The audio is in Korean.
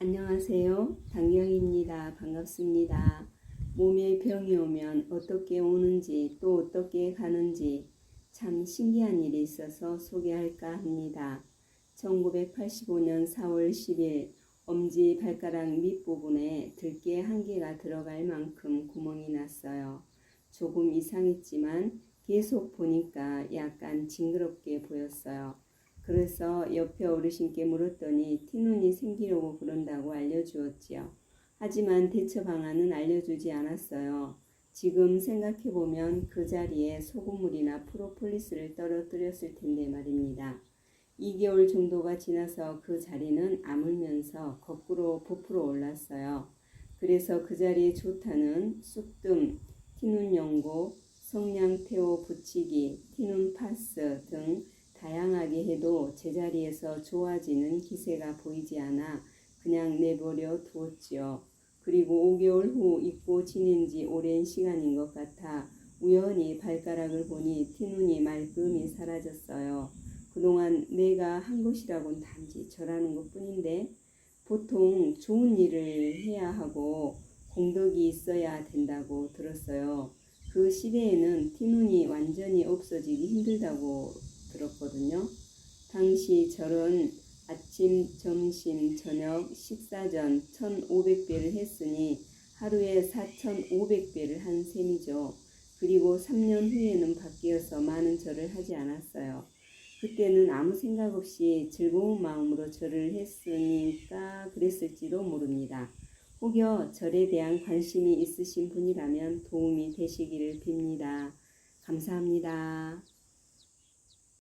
안녕하세요. 당경입니다. 반갑습니다. 몸에 병이 오면 어떻게 오는지 또 어떻게 가는지 참 신기한 일이 있어서 소개할까 합니다. 1985년 4월 10일 엄지 발가락 밑부분에 들깨 한 개가 들어갈 만큼 구멍이 났어요. 조금 이상했지만 계속 보니까 약간 징그럽게 보였어요. 그래서 옆에 어르신께 물었더니 티눈이 생기려고 그런다고 알려주었지요. 하지만 대처 방안은 알려주지 않았어요. 지금 생각해보면 그 자리에 소금물이나 프로폴리스를 떨어뜨렸을 텐데 말입니다. 2개월 정도가 지나서 그 자리는 아물면서 거꾸로 부풀어 올랐어요. 그래서 그 자리에 좋다는 쑥뜸, 티눈 연고, 성냥태오 붙이기, 티눈 파스 등 다양하게 해도 제자리에서 좋아지는 기세가 보이지 않아 그냥 내버려 두었지요. 그리고 5개월 후 잊고 지낸 지 오랜 시간인 것 같아 우연히 발가락을 보니 티눈이 말끔히 사라졌어요. 그동안 내가 한 것이라곤 단지 절하는 것 뿐인데 보통 좋은 일을 해야 하고 공덕이 있어야 된다고 들었어요. 그 시대에는 티눈이 완전히 없어지기 힘들다고 들었거든요. 당시 절은 아침, 점심, 저녁, 식사 전 1,500배를 했으니 하루에 4,500배를 한 셈이죠. 그리고 3년 후에는 바뀌어서 많은 절을 하지 않았어요. 그때는 아무 생각 없이 즐거운 마음으로 절을 했으니까 그랬을지도 모릅니다. 혹여 절에 대한 관심이 있으신 분이라면 도움이 되시기를 빕니다. 감사합니다.